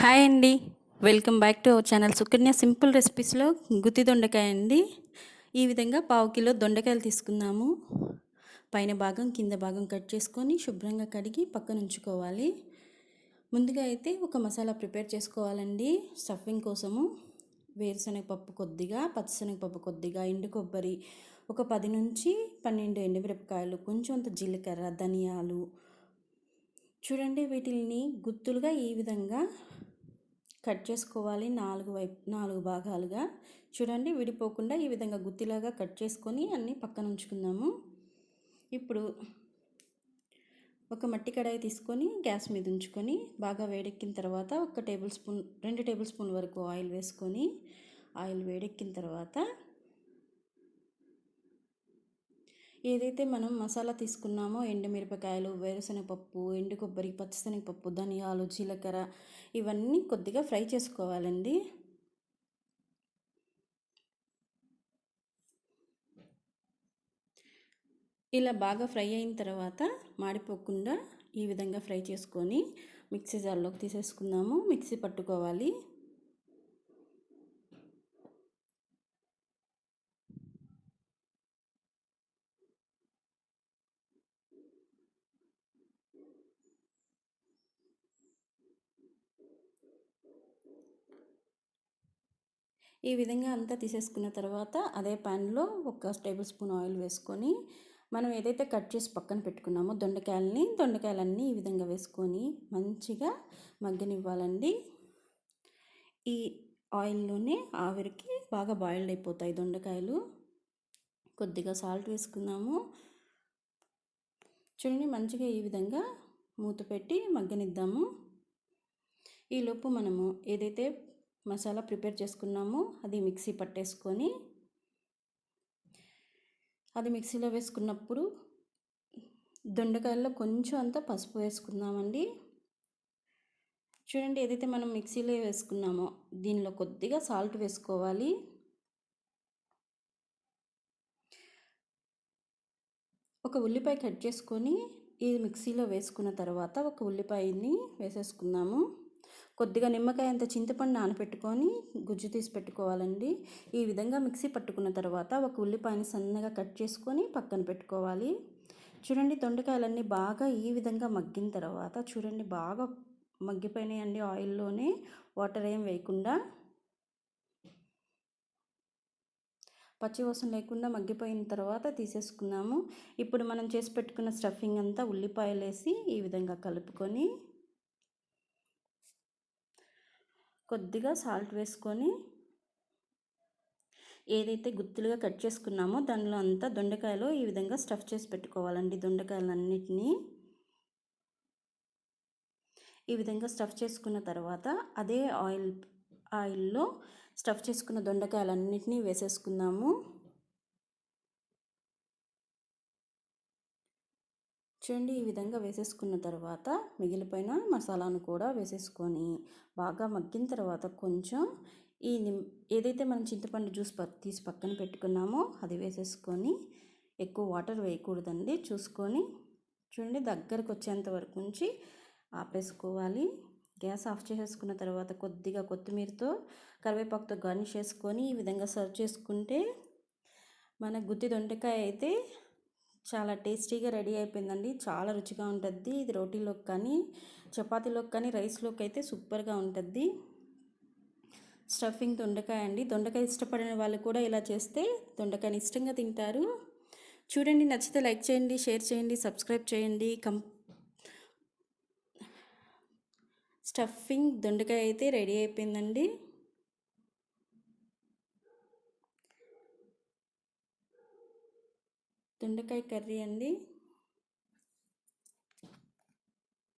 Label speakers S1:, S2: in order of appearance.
S1: Hi అండి. Welcome back to our channel Sukanya simple రెసిపీస్లో గుత్తి దొండకాయ అండి. ఈ విధంగా పావు కిలో దొండకాయలు తీసుకున్నాము పైన భాగం కింద భాగం కట్ చేసుకొని శుభ్రంగా కడిగి పక్కన ఉంచుకోవాలి. ముందుగా అయితే ఒక మసాలా ప్రిపేర్ చేసుకోవాలండి. స్టఫింగ్ కోసము వేరుశనగపప్పు కొద్దిగా పచ్చిశనగపప్పు కొద్దిగా ఎండు కొబ్బరి ఒక పది నుంచి పన్నెండు ఎండుమిరపకాయలు కొంచెం అంత జీలకర్ర ధనియాలు. చూడండి వీటిని గుత్తులుగా ఈ విధంగా కట్ చేసుకోవాలి నాలుగు వైపు నాలుగు భాగాలుగా. చూడండి విడిపోకుండా ఈ విధంగా గుత్తిలాగా కట్ చేసుకొని అన్నీ పక్కన ఉంచుకుందాము. ఇప్పుడు ఒక మట్టి కడాయి తీసుకొని గ్యాస్ మీద ఉంచుకొని బాగా వేడెక్కిన తర్వాత ఒక టేబుల్ స్పూన్ రెండు టేబుల్ స్పూన్ వరకు ఆయిల్ వేసుకొని ఆయిల్ వేడెక్కిన తర్వాత ఏదైతే మనం మసాలా తీసుకున్నామో ఎండుమిరపకాయలు వేరుశనగపప్పు ఎండు కొబ్బరి పచ్చిశనగపప్పు ధనియాలు జీలకర్ర ఇవన్నీ కొద్దిగా ఫ్రై చేసుకోవాలండి. ఇలా బాగా ఫ్రై అయిన తర్వాత మాడిపోకుండా ఈ విధంగా ఫ్రై చేసుకొని మిక్సీ జార్లోకి తీసేసుకుందాము. మిక్సీ పట్టుకోవాలి. ఈ విధంగా అంతా తీసేసుకున్న తర్వాత అదే ప్యాన్లో ఒక టేబుల్ స్పూన్ ఆయిల్ వేసుకొని మనం ఏదైతే కట్ చేసి పక్కన పెట్టుకున్నామో దొండకాయలని దొండకాయలన్నీ ఈ విధంగా వేసుకొని మంచిగా మగ్గనివ్వాలండి. ఈ ఆయిల్లోనే ఆవిరికి బాగా బాయిల్డ్ అయిపోతాయి దొండకాయలు. కొద్దిగా సాల్ట్ వేసుకున్నాము చూడండి మంచిగా ఈ విధంగా మూత పెట్టి మగ్గనిద్దాము. ఈలోపు మనము ఏదైతే మసాలా ప్రిపేర్ చేసుకున్నామో అది మిక్సీ పట్టేసుకొని అది మిక్సీలో వేసుకున్నప్పుడు దొండకాయల్లో కొంచెం అంతా పసుపు వేసుకుందామండి. చూడండి ఏదైతే మనం మిక్సీలో వేసుకున్నామో దీనిలో కొద్దిగా సాల్ట్ వేసుకోవాలి. ఒక ఉల్లిపాయ కట్ చేసుకొని ఇది మిక్సీలో వేసుకున్న తర్వాత ఒక ఉల్లిపాయని వేసేసుకుందాము. కొద్దిగా నిమ్మకాయ అంత చింతపండు నానపెట్టుకొని గుజ్జు తీసి పెట్టుకోవాలండి. ఈ విధంగా మిక్సీ పట్టుకున్న తర్వాత ఒక ఉల్లిపాయని సన్నగా కట్ చేసుకొని పక్కన పెట్టుకోవాలి. చూడండి దొండకాయలన్నీ బాగా ఈ విధంగా మగ్గిన తర్వాత చూడండి బాగా మగ్గిపోయినాయండి ఆయిల్లోనే. వాటర్ ఏం వేయకుండా. పచ్చివాసన లేకుండా మగ్గిపోయిన తర్వాత తీసేసుకున్నాము. ఇప్పుడు మనం చేసి పెట్టుకున్న స్టఫింగ్ అంతా ఉల్లిపాయలు వేసి ఈ విధంగా కలుపుకొని కొద్దిగా సాల్ట్ వేసుకొని ఏదైతే గుత్తులుగా కట్ చేసుకున్నామో దానిలో అంతా దొండకాయలు ఈ విధంగా స్టఫ్ చేసి పెట్టుకోవాలండి దొండకాయలన్నిటినీ. ఈ విధంగా స్టఫ్ చేసుకున్న తర్వాత అదే ఆయిల్ ఆయిల్లో స్టఫ్ చేసుకున్న దొండకాయలన్నిటినీ వేసేసుకుందాము. చూడండి ఈ విధంగా వేసేసుకున్న తర్వాత మిగిలిపోయిన మసాలాను కూడా వేసేసుకొని బాగా మగ్గిన తర్వాత కొంచెం ఈ నిమ్ ఏదైతే మనం చింతపండు జ్యూస్ తీసి పక్కన పెట్టుకున్నామో అది వేసేసుకొని ఎక్కువ వాటర్ వేయకూడదండి. చూసుకొని చూడండి దగ్గరకు వచ్చేంత వరకు ఉంచి ఆపేసుకోవాలి. గ్యాస్ ఆఫ్ చేసేసుకున్న తర్వాత కొద్దిగా కొత్తిమీరతో కరివేపాకుతో గార్నిష్ చేసుకొని ఈ విధంగా సర్వ్ చేసుకుంటే మన గుత్తి దొండకాయ అయితే చాలా టేస్టీగా రెడీ అయిపోయిందండి. చాలా రుచిగా ఉంటుంది. ఇది రోటీలోకి కానీ చపాతీలోకి కానీ రైస్లోకి అయితే సూపర్గా ఉంటుంది. స్టఫింగ్ దొండకాయ అండి. దొండకాయ ఇష్టపడిన వాళ్ళు కూడా ఇలా చేస్తే దొండకాయని ఇష్టంగా తింటారు. చూడండి నచ్చితే లైక్ చేయండి షేర్ చేయండి సబ్స్క్రైబ్ చేయండి. కం స్టఫింగ్ దొండకాయ అయితే రెడీ అయిపోయిందండి. దొండకాయ కర్రీ అండి.